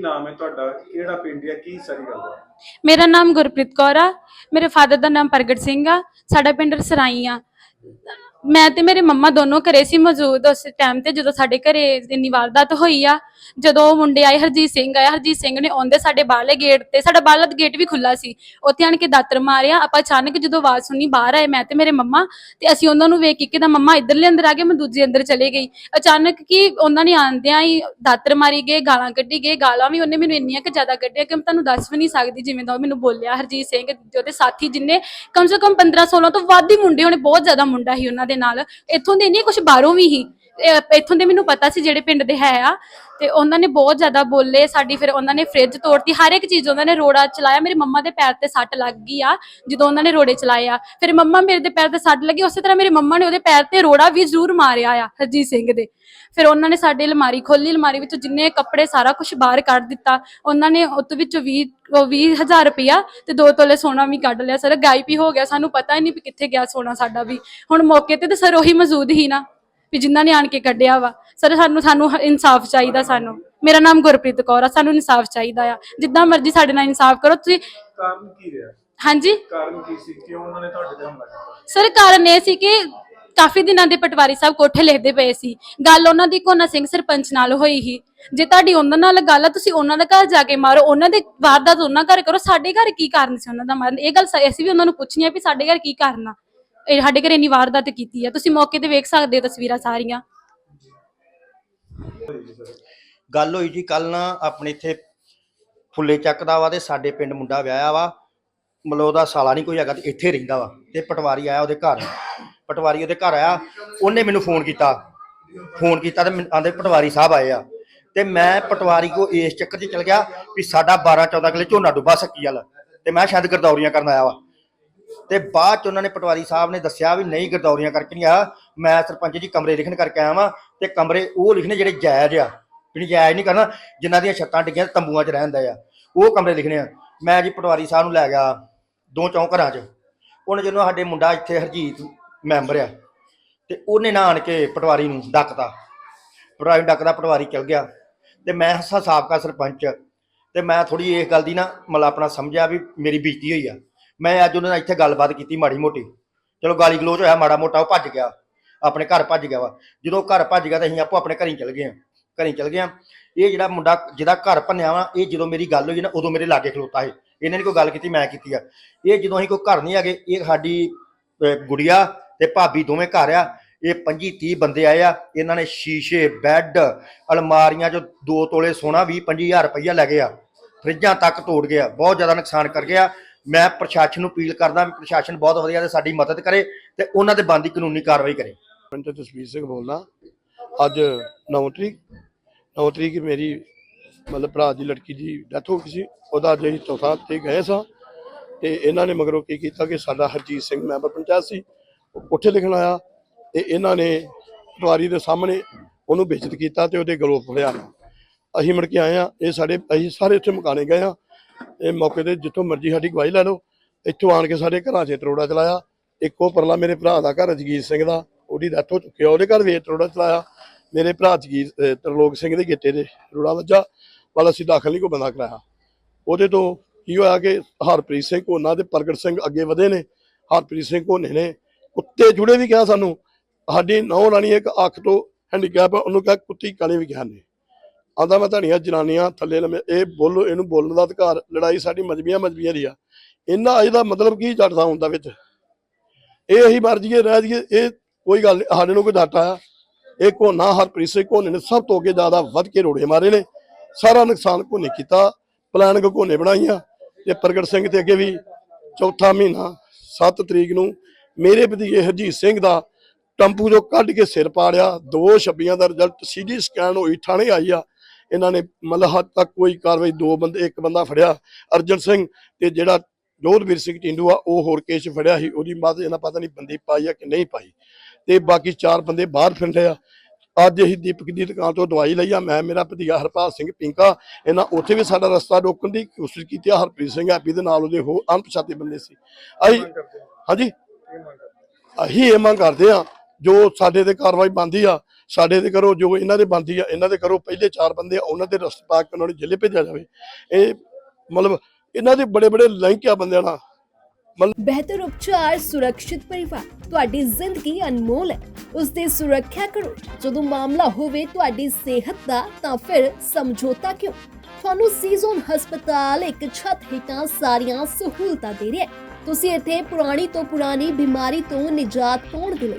ਨਾਮ ਹੈ ਤੁਹਾਡਾ? ਕਿਹੜਾ ਪਿੰਡ ਹੈ? ਕੀ ਸਾਰੀ ਗੱਲ ਹੈ? ਮੇਰਾ ਨਾਮ ਗੁਰਪ੍ਰੀਤ ਕੌਰ ਆ। ਮੇਰੇ ਫਾਦਰ ਦਾ ਨਾਮ ਪ੍ਰਗਟ ਸਿੰਘ ਆ। ਸਾਡਾ ਪਿੰਡ ਰਸਰਾਈ ਆ। ਮੈਂ ਤੇ ਮੇਰੇ ਮੰਮਾ ਦੋਨੋਂ ਘਰੇ ਸੀ ਮੌਜੂਦ, ਉਸ ਟਾਈਮ ਤੇ ਜਦੋਂ ਸਾਡੇ ਘਰੇ ਇੰਨੀ ਵਾਰਦਾਤ ਹੋਈ ਆ, ਜਦੋਂ ਉਹ ਮੁੰਡੇ ਆਏ, ਹਰਜੀਤ ਸਿੰਘ ਆਇਆ, ਹਰਜੀਤ ਸਿੰਘ ਨੇ ਆਉਂਦੇ ਸਾਡੇ ਬਾਹਰਲੇ ਗੇਟ ਤੇ, ਸਾਡਾ ਬਾਹਰਲਾ ਗੇਟ ਵੀ ਖੁੱਲਾ ਸੀ, ਉੱਥੇ ਆਣ ਕੇ ਦਾਤਰ ਮਾਰਿਆ, ਆਪਾਂ ਅਚਾਨਕ ਜਦੋਂ ਆਵਾਜ਼ ਸੁਣੀ ਬਾਹਰ ਆਏ ਮੈਂ ਤੇ ਮੇਰੇ ਮੰਮਾ, ਤੇ ਅਸੀਂ ਉਹਨਾਂ ਨੂੰ ਵੇਖ ਕੇ ਕਿਦਾ ਮੰਮਾ ਇੱਧਰਲੇ ਅੰਦਰ ਆ ਗਏ, ਮੈਂ ਦੂਜੇ ਅੰਦਰ ਚਲੇ ਗਈ, ਅਚਾਨਕ ਕੀ ਉਹਨਾਂ ਨੇ ਆਂਦਿਆਂ ਹੀ ਦਾਤਰ ਮਾਰੀ ਗਏ, ਗਾਲਾਂ ਕੱਢੀ ਗਏ, ਗਾਲਾਂ ਵੀ ਉਹਨੇ ਮੈਨੂੰ ਇੰਨੀਆਂ ਕਿ ਜ਼ਿਆਦਾ ਕੱਢੀਆਂ ਕਿ ਮੈਂ ਤੁਹਾਨੂੰ ਦੱਸ ਵੀ ਨਹੀਂ ਸਕਦੀ ਜਿਵੇਂ ਦਾ ਉਹ ਮੈਨੂੰ ਬੋਲਿਆ, ਹਰਜੀਤ ਸਿੰਘ ਤੇ ਉਹਦੇ ਸਾਥੀ ਜਿੰਨੇ, ਕਮ ਸੇ ਕਮ 15 16 ਤੋਂ ਵੱਧ ਹੀ ਮੁੰਡੇ ਹੋਣੇ ਬਹੁਤ ਜ਼ਿਆਦਾ ਮੁੰਡਾ ਸੀ ਉਹਨਾਂ ਦੇ ਨਾਲ ਇੱਥੋਂ ਦੇ ਨਹੀਂ ਕੁਝ ਬਾਹਰੋਂ ਵੀ ਹੀ। ਇੱਥੋਂ ਦੇ ਮੈਨੂੰ ਪਤਾ ਸੀ ਜਿਹੜੇ ਪਿੰਡ ਦੇ ਹੈ ਆ, ਤੇ ਉਹਨਾਂ ਨੇ ਬਹੁਤ ਜ਼ਿਆਦਾ ਬੋਲੇ ਸਾਡੀ, ਫਿਰ ਉਹਨਾਂ ਨੇ ਫ੍ਰਿਜ ਤੋੜਤੀ। ਹਰ ਇੱਕ ਚੀਜ਼ ਉਹਨਾਂ ਨੇ ਰੋੜਾ ਚਲਾਇਆ। ਮੇਰੇ ਮੰਮਾ ਦੇ ਪੈਰ ਤੇ ਸੱਟ ਲੱਗ ਗਈ ਆ, ਜਦੋਂ ਉਹਨਾਂ ਨੇ ਰੋੜੇ ਚਲਾਏ ਆ। ਫਿਰ ਮੰਮਾ ਮੇਰੇ ਦੇ ਪੈਰ ਤੇ ਸੱਟ ਲੱਗੀ। ਉਸੇ ਤਰ੍ਹਾਂ ਮੇਰੇ ਮੰਮਾ ਨੇ ਉਹਦੇ ਪੈਰ ਤੇ ਰੋੜਾ ਵੀ ਜ਼ਰੂਰ ਮਾਰਿਆ ਆ, ਹਰਜੀਤ ਸਿੰਘ ਦੇ। ਫਿਰ ਉਹਨਾਂ ਨੇ ਸਾਡੀ ਅਲਮਾਰੀ ਖੋਲੀ, ਅਲਮਾਰੀ ਵਿੱਚੋਂ ਜਿੰਨੇ ਕੱਪੜੇ ਸਾਰਾ ਕੁਝ ਬਾਹਰ ਕੱਢ ਦਿੱਤਾ। ਉਹਨਾਂ ਨੇ ਉਸ ਵਿੱਚੋਂ 20 ਉਹ 20000 ਰੁਪਇਆ ਤੇ ਦੋ ਤੋਲੇ ਸੋਨਾ ਵੀ ਕੱਢ ਲਿਆ। ਸਰ ਗਾਇਬ ਹੀ ਹੋ ਗਿਆ। ਸਾਨੂੰ ਪਤਾ ਹੀ ਨਹੀਂ ਕਿੱਥੇ ਗਿਆ ਸੋਨਾ ਸਾਡਾ ਵੀ। ਹੁਣ ਮੌਕੇ ਤੇ ਤੇ ਸਰ ਉਹੀ ਮੌਜੂਦ ਹੀ ਨਾ। ਵੀ ਜਿਨ੍ਹਾਂ ਨੇ ਆਣ ਕੇ ਕੱਢਿਆ ਵਾ ਸਰ ਸਾਨੂੰ ਸਾਨੂੰ ਇਨਸਾਫ ਚਾਹੀਦਾ ਸਾਨੂੰ। ਮੇਰਾ ਨਾਮ ਗੁਰਪ੍ਰੀਤ ਕੌਰ ਆ ਸਾਨੂੰ ਇਨਸਾਫ ਚਾਹੀਦਾ ਆ। ਜਿੱਦਾਂ ਮਰਜ਼ੀ ਸਾਡੇ ਨਾਲ ਇਨਸਾਫ ਕਰੋ ਤੁਸੀਂ ਕਾਰਨ ਕੀ ਰਿਹਾ? ਹਾਂਜੀ? ਕਾਰਨ ਕੀ ਸੀ? ਕਿਉਂ ਉਹਨਾਂ ਨੇ ਤੁਹਾਡੇ ਤੇ ਹਮਲਾ ਕੀਤਾ? ਸਰ ਕਾਰਨ ਇਹ ਸੀ ਕਿ ਕਾਫੀ ਦਿਨਾਂ ਦੇ ਪਟਵਾਰੀ ਸਾਹਿਬ ਕੋਠੇ ਲਿਖਦੇ ਪਏ ਸੀ। ਗੱਲ ਉਹਨਾਂ ਦੀ ਕੋਨਾ ਸਿੰਘ ਸਰਪੰਚ ਨਾਲ ਹੋਈ ਸੀ। ਜੇ ਤੁਹਾਡੀ ਉਹਨਾਂ ਨਾਲ ਗੱਲ ਆ ਤੁਸੀਂ ਉਹਨਾਂ ਦਾ ਘਰ ਜਾ ਕੇ ਮਾਰੋ। ਉਹਨਾਂ ਦੇ ਵਾਰਦਾਤ ਉਹਨਾਂ ਘਰ ਕਰੋ। ਸਾਡੇ ਘਰ ਕੀ ਕਾਰਨ ਸੀ ਉਹਨਾਂ ਦਾ ਮਾਰਨ? ਇਹ ਗੱਲ ਸ- ਅਸੀਂ ਵੀ ਉਹਨਾਂ ਨੂੰ ਪੁੱਛਣੀ ਆ ਵੀ ਸਾਡੇ ਘਰ ਕੀ ਕਾਰਨ ਆ। ਇਹ ਸਾਡੇ ਘਰ ਇੰਨੀ ਤੇ ਕੀਤੀ ਆ, ਤੁਸੀਂ ਮੌਕੇ ਤੇ ਵੇਖ ਸਕਦੇ ਹੋ ਤਸਵੀਰਾਂ ਸਾਰੀਆਂ। ਗੱਲ ਹੋਈ ਜੀ ਕੱਲ ਨਾ ਆਪਣੇ ਇੱਥੇ ਫੁੱਲੇ ਚੱਕ ਦਾ ਵਾ ਤੇ ਸਾਡੇ ਪਿੰਡ ਮੁੰਡਾ ਵਿਆਹਿਆ ਵਾ। ਮਤਲਬ ਉਹਦਾ ਸਾਲਾ ਨਹੀਂ ਕੋਈ ਹੈਗਾ ਤੇ ਇੱਥੇ ਰਹਿੰਦਾ ਵਾ ਤੇ ਪਟਵਾਰੀ ਆਇਆ ਉਹਦੇ ਘਰ। ਪਟਵਾਰੀ ਉਹਦੇ ਘਰ ਆਇਆ, ਉਹਨੇ ਮੈਨੂੰ ਫੋਨ ਕੀਤਾ। ਫੋਨ ਕੀਤਾ ਤੇ ਆਂਦੇ ਪਟਵਾਰੀ ਸਾਹਿਬ ਆਏ ਆ। ਤੇ ਮੈਂ ਪਟਵਾਰੀ ਕੋ ਇਸ ਚੱਕਰ 'ਚ ਚਲ ਗਿਆ ਵੀ ਸਾਡਾ 12 14 ਕਿਲੇ ਝੋਨਾ ਡੁੱਬਾ ਸਕੀ ਵਾਲਾ ਤੇ ਮੈਂ ਸ਼ਾਇਦ ਗਰਦੌਰੀਆਂ ਕਰਨ ਆਇਆ ਵਾ। ਤੇ ਬਾਅਦ ਚ ਉਹਨਾਂ ਨੇ ਪਟਵਾਰੀ ਸਾਹਿਬ ਨੇ ਦੱਸਿਆ ਵੀ ਨਹੀਂ ਗਰਦੌਰੀਆਂ ਕਰਕੇ ਨਹੀਂ ਆਇਆ। ਮੈਂ ਸਰਪੰਚ ਜੀ ਕਮਰੇ ਲਿਖਣ ਕਰਕੇ ਆਇਆ ਵਾਂ ਤੇ ਕਮਰੇ ਉਹ ਲਿਖਣੇ ਜਿਹੜੇ ਜਾਇਜ਼ ਆ, ਜਿਹੜੀ ਜਾਇਜ਼ ਨਹੀਂ ਕਰਨਾ, ਜਿਨ੍ਹਾਂ ਦੀਆਂ ਛੱਤਾਂ ਡਿੱਗੀਆਂ ਤੰਬੂਆਂ 'ਚ ਰਹਿੰਦਾ ਆ। ਉਹ ਕਮਰੇ ਲਿਖਣੇ ਆ। ਮੈਂ ਜੀ ਪਟਵਾਰੀ ਸਾਹਿਬ ਨੂੰ ਲੈ ਗਿਆ ਦੋ ਚੌਂ ਘਰਾਂ 'ਚ। ਉਹਨੇ ਜਦੋਂ ਸਾਡੇ ਮੁੰਡਾ ਇੱਥੇ ਹਰਜੀਤ ਮੈਂਬਰ ਆ, ਤੇ ਉਹਨੇ ਨਾ ਆਣ ਕੇ ਪਟਵਾਰੀ ਨੂੰ ਡੱਕਤਾ। ਪਟਵਾਰੀ ਨੂੰ ਡੱਕਦਾ, ਪਟਵਾਰੀ ਚਲ ਗਿਆ। ਤੇ ਮੈਂ ਹੱਸਾ ਸਾਬਕਾ ਸਰਪੰਚ। ਤੇ ਮੈਂ ਥੋੜੀ ਇਸ ਗੱਲ ਦੀ ਨਾ ਮਤਲਬ ਆਪਣਾ ਸਮਝਿਆ ਵੀ ਮੇਰੀ ਬੀਤੀ ਹੋਈ ਆ। ਮੈਂ ਅੱਜ ਉਹਨਾਂ ਨਾਲ ਇੱਥੇ ਗੱਲਬਾਤ ਕੀਤੀ ਮਾੜੀ ਮੋਟੀ। ਚਲੋ ਗਾਲੀ ਗਲੋਚ ਹੋਇਆ, ਮਾੜਾ ਮੋਟਾ ਉਹ ਭੱਜ ਗਿਆ। ਆਪਣੇ ਘਰ ਭੱਜ ਗਿਆ ਵਾ। ਜਦੋਂ ਘਰ ਭੱਜ ਗਿਆ ਤਾਂ ਅਸੀਂ ਆਪੋ ਆਪਣੇ ਘਰੀ ਚਲ ਗਏ ਆ ਘਰੀ ਚਲ ਗਏ ਆ ਇਹ ਜਿਹੜਾ ਮੁੰਡਾ ਜਿਹਦਾ ਘਰ ਭੰਨਿਆ ਵਾ, ਇਹ ਜਦੋਂ ਮੇਰੀ ਗੱਲ ਹੋਈ ਨਾ, ਉਦੋਂ ਮੇਰੇ ਲਾਗੇ ਖਲੋਤਾ ਸੀ ਇਹਨਾਂ ਨੇ ਕੋਈ ਗੱਲ ਕੀਤੀ, ਮੈਂ ਕੀਤੀ ਆ। ਇਹ ਜਦੋਂ ਅਸੀਂ ਕੋਈ ਘਰ ਨਹੀਂ ਹੈਗੇ, ਇਹ ਸਾਡੀ ਗੁੜੀਆ ਤੇ ਭਾਬੀ ਦੋਵੇਂ ਘਰ ਆ। ਇਹ 25 30 ਬੰਦੇ ਆਏ ਆ। ਇਹਨਾਂ ਨੇ ਸ਼ੀਸ਼ੇ, ਬੈੱਡ, ਅਲਮਾਰੀਆਂ 'ਚ ਦੋ ਤੋਲੇ ਸੋਨਾ 20 25000 ਰੁਪਈਆ ਲੈ ਗਏ ਆ। ਫਰਿੱਜਾਂ ਤੱਕ ਤੋੜ ਗਿਆ ਬਹੁਤ ਜ਼ਿਆਦਾ ਨੁਕਸਾਨ ਕਰ ਗਿਆ ਮੈਂ ਪ੍ਰਸ਼ਾਸਨ ਨੂੰ ਅਪੀਲ ਕਰਦਾ ਵੀ ਪ੍ਰਸ਼ਾਸਨ ਬਹੁਤ ਵਧੀਆ ਤੇ ਸਾਡੀ ਮਦਦ ਕਰੇ ਤੇ ਉਹਨਾਂ ਦੇ ਬੰਦੀ ਕਾਨੂੰਨੀ ਕਾਰਵਾਈ ਕਰੇ। ਮੈਂ ਤਾਂ ਜਸਵੀਰ ਸਿੰਘ ਬੋਲਦਾ। ਅੱਜ 9 ਤਰੀਕ 9 ਤਰੀਕ ਮੇਰੀ ਮਤਲਬ ਭਰਾ ਦੀ ਲੜਕੀ ਦੀ ਡੈਥ ਹੋ ਗਈ ਸੀ। ਉਹਦਾ ਅੱਜ ਅਸੀਂ ਚੌਥਾ ਤੇ ਗਏ ਸਾਂ ਤੇ ਇਹਨਾਂ ਨੇ ਮਗਰੋਂ ਕੀ ਕੀਤਾ ਕਿ ਸਾਡਾ ਹਰਜੀਤ ਸਿੰਘ ਮੈਂਬਰ ਪੰਚਾਇਤ ਸੀ, ਉਹ ਕੋਠੇ ਲਿਖਣ ਆਇਆ ਤੇ ਇਹਨਾਂ ਨੇ ਪਟਵਾਰੀ ਦੇ ਸਾਹਮਣੇ ਉਹਨੂੰ ਬੇਇੱਜ਼ਤ ਕੀਤਾ ਤੇ ਉਹਦੇ ਗਲੋਪ ਫੜਿਆ। ਅਸੀਂ ਮੁੜ ਕੇ ਆਏ ਆ ਇਹ ਸਾਡੇ, ਅਸੀਂ ਸਾਰੇ ਉੱਥੇ ਮਕਾਨੇ ਗਏ ਆ ਇਹ ਮੌਕੇ ਤੇ ਜਿੱਥੋਂ ਮਰਜ਼ੀ ਸਾਡੀ ਗਵਾਹੀ ਲੈ ਲਓ, ਇੱਥੋਂ ਆਣ ਕੇ ਸਾਡੇ ਘਰਾਂ 'ਚ ਤਰੋੜਾ ਚਲਾਇਆ। ਇੱਕੋ ਪਰਲਾ ਮੇਰੇ ਭਰਾ ਦਾ ਘਰ, ਜਗੀਰ ਸਿੰਘ ਦਾ। ਉਹਦੀ ਡੈਥ ਹੋ ਚੁੱਕੀ ਆ, ਉਹਦੇ ਘਰ ਵੀ ਤਰੋੜਾ ਚਲਾਇਆ। ਮੇਰੇ ਭਰਾ ਜਗੀਰ ਤਰਲੋਕ ਸਿੰਘ ਦੇ ਗਿੱਟੇ ਦੇ ਰੋੜਾ ਵੱਜਾ ਪਰ ਅਸੀਂ ਦਾਖਲ ਨਹੀਂ ਕੋ ਬੰਦਾ ਕਰਾਇਆ। ਉਹਦੇ ਤੋਂ ਕੀ ਹੋਇਆ ਕਿ ਹਰਪ੍ਰੀਤ ਸਿੰਘ ਕੋਨਾ ਤੇ ਪ੍ਰਗਟ ਸਿੰਘ ਅੱਗੇ ਵਧੇ ਨੇ। ਹਰਪ੍ਰੀਤ ਸਿੰਘ ਕੋਨੇ ਨੇ। ਕੁੱਤੇ ਜੁੜੇ ਵੀ ਕਿਹਾ ਸਾਨੂੰ। ਸਾਡੀ ਨੌ ਰਾਣੀ ਇੱਕ ਅੱਖ ਤੋਂ ਹੈਂਡੀਕੈਪ ਉਹਨੂੰ ਕਿਹਾ ਕੁੱਤੀ ਕਾਲੇ ਵੀ ਕਿਹਾ ਨੇ। ਆਂਦਾ ਮੈਂ ਤੁਹਾਡੀਆਂ ਜਨਾਨੀਆਂ ਥੱਲੇ ਲੰਮੇ ਇਹ ਬੋਲੋ ਇਹਨੂੰ ਬੋਲਣ ਦਾ ਅਧਿਕਾਰ ਲੜਾਈ ਸਾਡੀ ਮਜਬੀਆਂ ਮਜਬੀਆਂ ਦੀ ਆ। ਇਹਨਾਂ ਇਹਦਾ ਮਤਲਬ ਕੀ ਜੱਟਦਾ ਹੁੰਦਾ ਵਿੱਚ? ਇਹ ਅਸੀਂ ਮਰ ਜੀਏ ਰਹਿ ਜੀਏ ਇਹ ਕੋਈ ਗੱਲ ਨੀ, ਸਾਡੇ ਨੂੰ ਕੋਈ ਡਾਟਾ ਆ। ਇਹ ਕੋਨਾ ਹਰਪ੍ਰੀਤ ਸਿੰਘ ਕੋਨੇ ਨੇ ਸਭ ਤੋਂ ਅੱਗੇ ਜ਼ਿਆਦਾ ਵੱਧ ਕੇ ਰੋੜੇ ਮਾਰੇ ਨੇ। ਸਾਰਾ ਨੁਕਸਾਨ ਕੋਨੇ ਕੀਤਾ ਪਲਾਨ ਕੋਨੇ ਬਣਾਈਆਂ ਤੇ ਪ੍ਰਗਟ ਸਿੰਘ ਤੇ ਅੱਗੇ ਵੀ ਚੌਥਾ ਮਹੀਨਾ 7 ਤਰੀਕ ਨੂੰ ਮੇਰੇ ਭਤੀਜੇ ਹਰਜੀਤ ਸਿੰਘ ਦਾ ਟੰਪੂ ਚੋਂ ਕੱਢ ਕੇ ਸਿਰ ਪਾੜਿਆ ਦੋ ਛੱਬੀਆਂ ਦਾ ਰਿਜ਼ਲਟ ਸੀਡੀ ਸਕੈਨ ਹੋਈ ਥਾਣੇ ਆਈ ਆ। ਇਹਨਾਂ ਨੇ ਮਤਲਬ ਹੱਦ ਤੱਕ ਕੋਈ ਕਾਰਵਾਈ ਦੋ ਬੰਦੇ ਇੱਕ ਬੰਦਾ ਫੜਿਆ ਅਰਜਨ ਸਿੰਘ ਤੇ ਜਿਹੜਾ ਜੋਧਵੀਰ ਸਿੰਘ ਟਿੰਡੂ ਆ ਉਹ ਹੋਰ ਕੇਸ ਫੜਿਆ ਸੀ। ਉਹਦੀ ਮਾਤ ਇਹਨਾਂ ਪਤਾ ਨਹੀਂ ਬੰਦੀ ਪਾਈ ਆ ਕਿ ਨਹੀਂ ਪਾਈ। ਤੇ ਬਾਕੀ ਚਾਰ ਬੰਦੇ ਬਾਹਰ ਫਿਰਦੇ ਆ। ਅੱਜ ਅਸੀਂ ਦੀਪਕ ਦੀ ਦੁਕਾਨ ਤੋਂ ਦਵਾਈ ਲਈ ਆ। ਮੈਂ ਮੇਰਾ ਭਤੀਜਾ ਹਰਪਾਲ ਸਿੰਘ ਪਿੰਕਾ ਇਹਨਾਂ ਉੱਥੇ ਵੀ ਸਾਡਾ ਰਸਤਾ ਰੋਕਣ ਦੀ ਕੋਸ਼ਿਸ਼ ਕੀਤੀ ਆ। ਹਰਪ੍ਰੀਤ ਸਿੰਘ ਹੈਪੀ ਦੇ ਨਾਲ ਉਹਦੇ ਹੋ ਅਣਪਛਾਤੇ ਬੰਦੇ ਸੀ। ਅਸੀਂ? ਹਾਂਜੀ? ਅਸੀਂ ਇਹ ਮੰਗ ਕਰਦੇ ਆ ਜੋ ਸਾਡੇ ਤੇ ਕਾਰਵਾਈ ਬੰਦੀ ਆ, ਸਾਡੇ ਤੇ ਕਰੋ, ਜੋ ਇਹਨਾਂ ਦੇ ਬੰਦੀ ਆ, ਇਹਨਾਂ ਦੇ ਕਰੋ, ਪਹਿਲੇ ਚਾਰ ਬੰਦੇ ਆ, ਉਹਨਾਂ ਦੇ ਰਸਤ ਪਾ ਕੇ ਉਹਨਾਂ ਨੂੰ ਜੇਲੇ ਭੇਜਿਆ ਜਾਵੇ। ਇਹ ਮਤਲਬ ਇਹਨਾਂ ਦੇ ਬੜੇ ਬੜੇ ਲਿੰਕ ਬੰਦਿਆਂ ਨਾਲ। ਬਿਹਤਰ ਉਪਚਾਰ ਸੁਰੱਖਿਅਤ ਪਰਿਵਾਰ, ਤੁਹਾਡੀ ਜ਼ਿੰਦਗੀ ਅਨਮੋਲ ਹੈ। ਉਸ ਦੀ ਸੁਰੱਖਿਆ ਕਰੋ। ਜਦੋਂ ਮਾਮਲਾ ਹੋਵੇ ਤੁਹਾਡੀ ਸਿਹਤ ਦਾ, ਤਾਂ ਫਿਰ ਸਮਝੌਤਾ ਕਿਉਂ? ਤੁਹਾਨੂੰ ਸੀਜ਼ਨ ਹਸਪਤਾਲ ਇੱਕ ਛੱਤ ਹੇਠਾਂ ਸਾਰੀਆਂ ਸਹੂਲਤਾਂ ਦੇ ਰਿਹਾ ਹੈ। ਤੁਸੀਂ ਇੱਥੇ ਪੁਰਾਣੀ ਤੋਂ ਪੁਰਾਣੀ ਬਿਮਾਰੀ ਤੋਂ ਨਿਜਾਤ ਪਾਉਣ ਦੇ ਲਈ